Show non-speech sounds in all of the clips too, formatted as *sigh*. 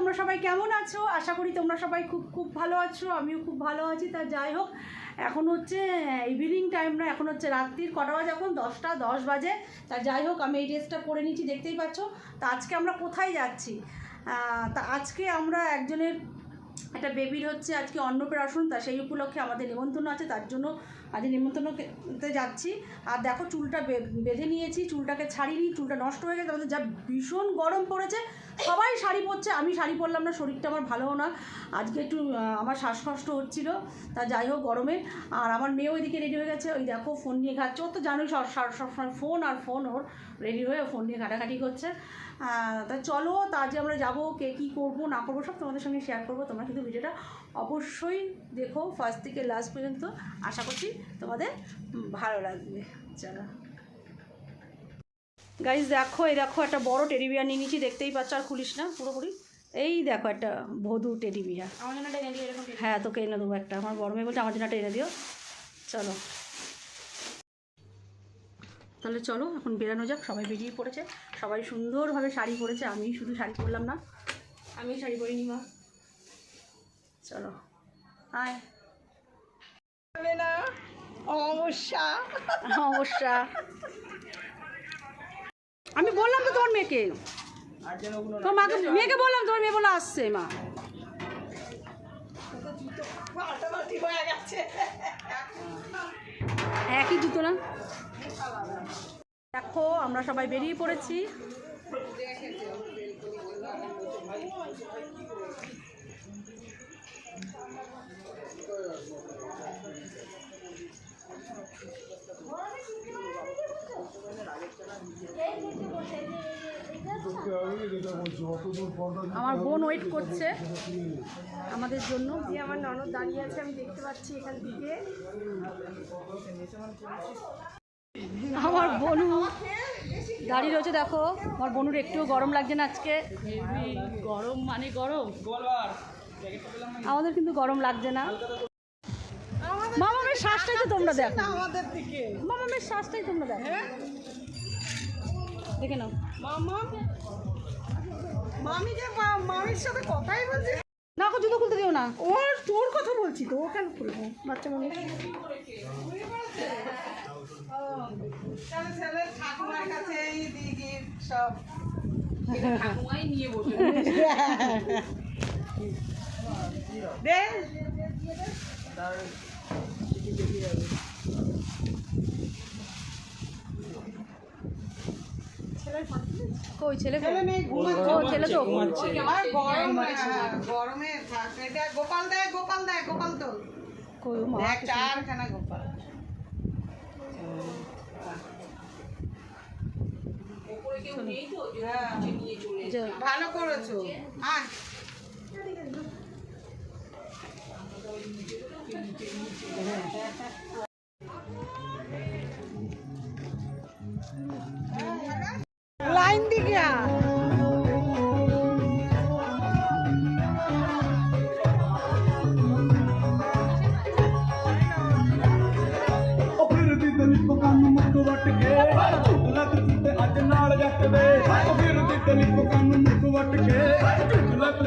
তোমরা সবাই কেমন আছো? আশা করি তোমরা সবাই খুব খুব ভালো আছো। আমিও খুব ভালো আছি, তা যাই হোক। এখন হচ্ছে ইভিনিং টাইম না, এখন হচ্ছে রাত্রির কটা বাজে এখন? দশটা, দশ বাজে। তা যাই হোক, আমি এই ড্রেসটা পরে নিচ্ছি, দেখতেই পাচ্ছ। তা আজকে আমরা কোথায় যাচ্ছি? তা আজকে আমরা একজনের, একটা বেবির হচ্ছে আজকে অন্নপ্রাশন, তা সেই উপলক্ষে আমাদের নিমন্ত্রণ আছে, তার জন্য আজ নিমন্ত্রণতে যাচ্ছি। আর দেখো চুলটা বেঁধে নিয়েছি, চুলটাকে ছাড়িনি, চুলটা নষ্ট হয়ে গেছে, আমাদের যা ভীষণ গরম পড়েছে সবাই শাড়ি পরছে, আমি শাড়ি পরলাম না, শরীরটা আমার ভালোও না। আজকে একটু আমার শ্বাসকষ্ট হচ্ছিল, তা যাই হোক গরমে। আর আমার মেয়ে ওইদিকে রেডি হয়ে গেছে, ওই দেখো ফোন নিয়ে ঘাটছে ও তো জানোই সব, সব- সবসময় ফোন আর ফোন ওর রেডি হয়ে ফোন নিয়ে ঘাটাঘাটি করছে। তা চলো, তা আজকে আমরা যাব, কে কী করব, না করব, সব তোমাদের সঙ্গে শেয়ার করব। তোমরা কিন্তু ভিডিওটা অবশ্যই দেখো ফার্স্ট থেকে লাস্ট পর্যন্ত। আশা করছি তোমাদের ভালো লাগবে। চলো। গাইজ দেখো এই দেখো একটা বড় টেডি বিয়ার নিয়ে নিচ্ছি দেখতেই পাচ্ছ আর খুলিস না পুরোপুরি। এই দেখো একটা বধু টেডি বিয়ার আমার জন্য একটা এনে দিও এরকম হ্যাঁ তোকে এনে দেবো একটা। আমার বড় মেয়ে বলছে আমার জন্য এনে দিও। চলো। তাহলে চলো এখন বেরানো যাক সবাই বেরিয়ে পড়েছে। সবাই সুন্দরভাবে শাড়ি পরেছে আমি শুধু শাড়ি পরলাম না। আমি শাড়ি পরিনি মা। চলো। আয় না? অবশ্যা সমস্যা আমি বললাম তো তোমার মেয়েকে। তোমার মাকে মেয়েকে বললাম তোমার মেয়ে বলে আসছে, মা। একই জুতো না? দেখো, আমরা সবাই বেরিয়ে পড়েছি। আমার বোন ওয়েট করছে আমাদের জন্য। এই আমার ননদ দাঁড়িয়ে আছে আমি দেখতে পাচ্ছি এখান থেকে। আমার বনু দাঁড়িয়ে রয়েছে দেখো। আমার বনুর একটুও গরম লাগছে না আজকে। গরম মানে গরম। আমাদের কিন্তু গরম লাগছে না। মামামের শ্বাসটাই তো তোমরা দেখো। আমাদের দিকে। মামামের শ্বাসটাই তোমরা দেখো। দেখে নাও। মামা মামি যে মা- মামির সাথে কথাই বলছে। না ওকে জুতো খুলতে দিও না। ওর তোর কথা বলছি তো ও কেন করব বাচ্চা মানুষ ঠাকুমার কাছে এই দিকে সব ছেলে কই? ছেলে মেয়ে ঘুমাচ্ছে। ও ছেলে তো আর গরম হ্যাঁ, গরমে গোপাল দেয় গোপাল দেয় গোপাল তো কই ও মা দেখ চারখানা গোপাল। ভালো করেছ। আয়।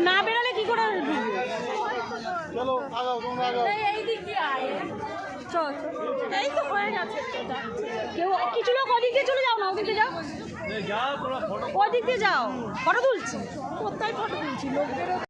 না বেরোলে কি করে? চলো আগাও তোমরা আগাও। চল এই তো হয়ে গেছে কেউ কিছু লোক ওদিক দিয়ে চলে যাও না ওদিক দিয়ে যাও। ওদিক দিয়ে যাও। ফটো তুলছি। কোথায় ফটো তুলছি? লোকদের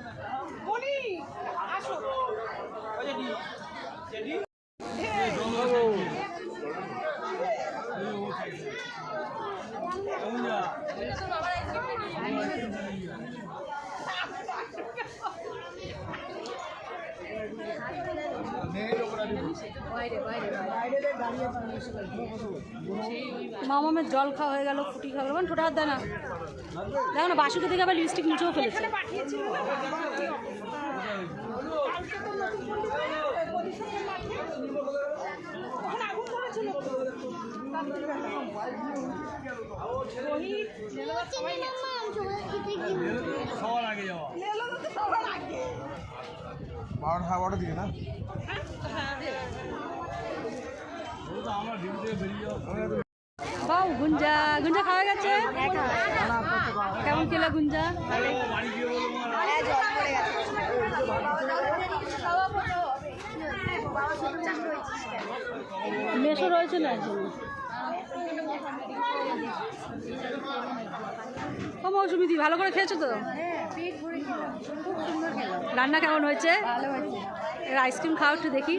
মামামের জল খাওয়া হয়ে গেল ফুটি খাওয়া গেল। ছোটো হাত দেয় না। দেখো না বাসুকে থেকে আবার লিপস্টিক মুছেও ফেলেছে। বারোটা সাড়ে বারোটার দিকে না? বাউ গুঞ্জা। গুঞ্জা খাওয়া কেমন খেলা গুঞ্জা? মেশো রয়েছে না ও মৌসুমিদি ভালো করে খেয়েছো তো? রান্না কেমন হয়েছে? এর আইসক্রিম খাও একটু দেখি।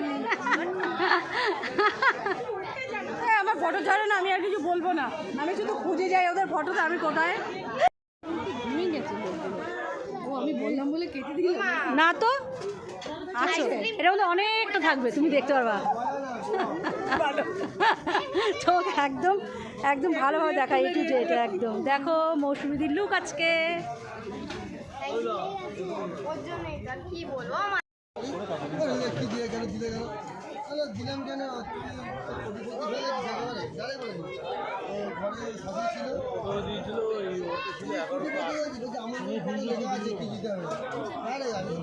আমার ফটো ছাড়ো না আমি আর কিছু বলব না। আমি শুধু খুঁজে যাই ওদের ফটোতে আমি কোথায়? না তো? আছো? এটা মধ্যে অনেকটা থাকবে তুমি দেখতে পারবা। চোখ একদম একদম ভালোভাবে দেখা এই টু এটা একদম। দেখো মৌসুমিদির লুক আজকে। গেল দিলে গেল আরে দিলাম কেন ঘরে শাশুড়ি ছিল আমার লেগে আছে কি দিতে হবে আরে আমি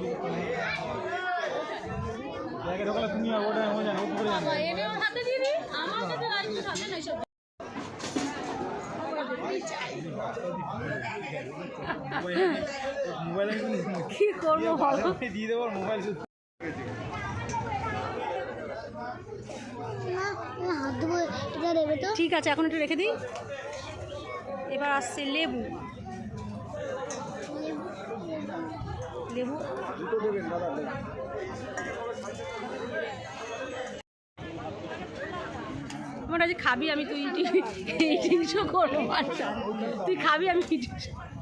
জায়গা ঢোকালে তুমি ওটা হয়ে জানো ও করে জানো মোবাইলে কি করব বলো দিয়ে দেবো মোবাইল ঠিক আছে এখন একটু রেখে দিই এবার আসছে লেবু লেবু আমার আজ খাবি আমি তুই ইটিংশো করব আচ্ছা তুই খাবি আমি show-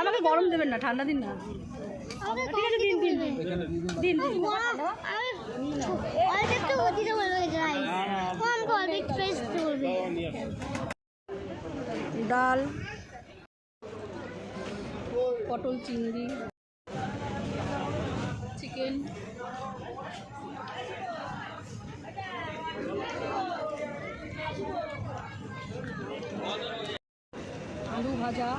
আমাকে গরম দেবেন না ঠান্ডা দিন না। ঠিক আছে দিন দিন দিন। দিন দিন। অল্প একটু দিতে বলবে গাইস কম অল্প একটু প্রেস দিতে বলবে ডাল পটল চিংড়ি চিকেন আলু ভাজা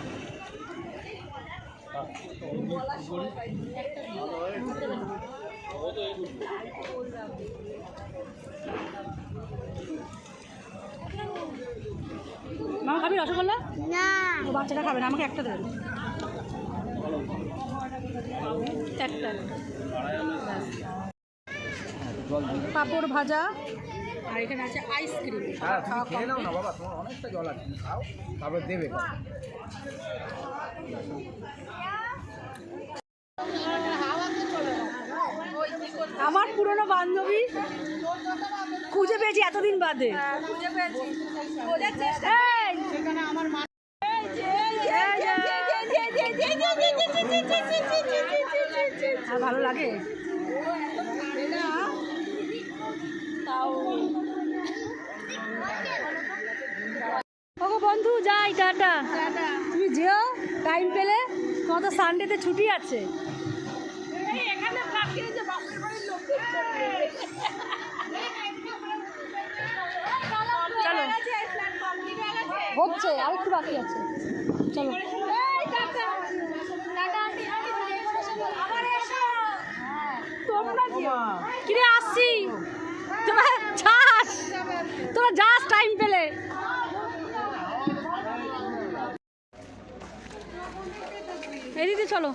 মামা খাবি রসগোল্লা? না। ও বাচ্চাটা খাবে না আমাকে একটা দেবেন একটা পাঁপড় ভাজা আর এখানে আছে আইসক্রিম। হ্যাঁ খেয়ে নাও না বাবা তোমার অনেকটা জল আছে খাও তারপরে দেবে। আমার পুরনো বান্ধবী খুঁজে পেয়েছি এতদিন বাদে! আর ভালো লাগে? ওগো বন্ধু যাই টাটা। তুমি যেও টাইম পেলে। তোমার তো সানডেতে ছুটি আছে। হচ্ছে আর একটু বাকি আছে। চলো। কিরে আসছি। তোরা যাস। টাইম পেলে। এদিকে চলো।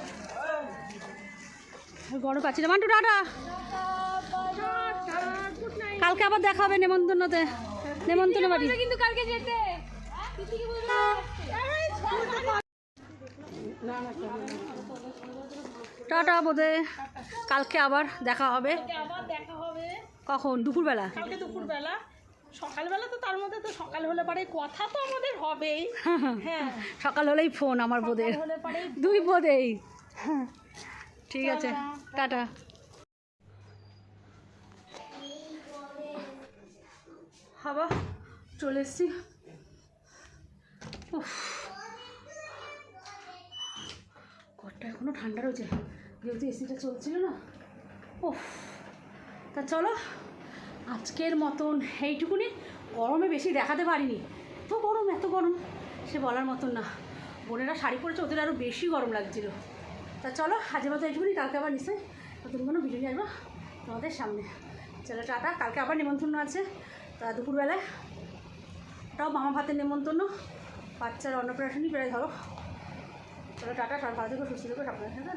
গরম পাচ্ছি না। মান্টু টাটা। কালকে আবার দেখা হবে নেমন্তন্নতে নেমন্তন্ন বাড়ি। কিন্তু কালকে যেতে। টাটা বোধে। কালকে আবার দেখা হবে। কখন? দুপুরবেলা? কালকে দুপুরবেলা। সকালবেলা তো তার মধ্যে তো সকাল হলে পরে কথা তো আমাদের হবেই। *laughs* হ্যাঁ। সকাল হলেই ফোন আমার বোধে দুই বোধেই। ঠিক আছে। টাটা। হাবা চলে এসছি। ঘরটা এখনও ঠান্ডা রয়েছে? যেহেতু এসিটা চলছিল না। উফ। তা চলো, আজকের মতন এইটুকুনি। গরমে বেশি দেখাতে পারিনি। এত গরম এত গরম, সে বলার মতন না। বোনেরা শাড়ি পরেছে, ওদের আরও বেশি গরম লাগছিল। তা চলো, আজের মতো এইটুকুনি, কালকে আবার নিশ্চয়ই নতুন কোনো ভিডিও নিয়ে আসব তোমাদের সামনে। চলো, টাটা। কালকে আবার নিমন্ত্রণ আছে। তা দুপুরবেলায়। ওটাও মামা ভাতের নেমন্তন্ন। বাচ্চার অন্নপ্রাশনই প্রায় ধরো। চলো টাটা সবাই ভালো থেকো সুস্থ থেকো আপনার সাথে